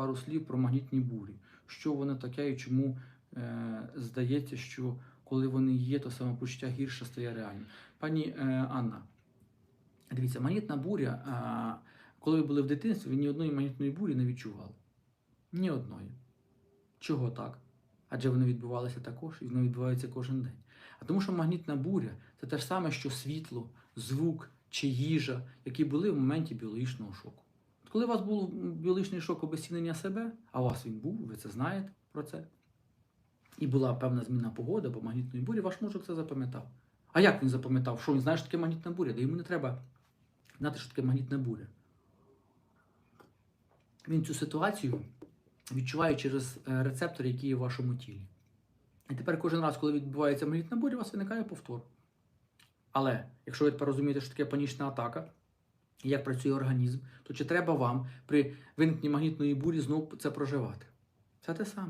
пару слів про магнітні бурі. Що вони таке і чому е, здається, що коли вони є, то самопочуття гірше стає реальним. Пані е, Анна, дивіться, магнітна буря, е, коли ви були в дитинстві, ви ні одної магнітної бурі не відчували. Ні одної. Чого так? Адже вони відбувалися також і вони відбуваються кожен день. А тому, що магнітна буря це те ж саме, що світло, звук чи їжа, які були в моменті біологічного шоку. Коли у вас був біологічний шок обезцінення себе, а у вас він був, ви це знаєте про це, і була певна зміна погоди або магнітної бурі, ваш мозок це запам'ятав. А як він запам'ятав? Що він знає, що таке магнітна буря? Да йому не треба знати, що таке магнітна буря. Він цю ситуацію відчуває через е, рецептори, які є в вашому тілі. І тепер кожен раз, коли відбувається магнітна буря, у вас виникає повтор. Але якщо ви тепер розумієте, що таке панічна атака, як працює організм, то чи треба вам при виникненні магнітної бурі знову це проживати? Це те саме.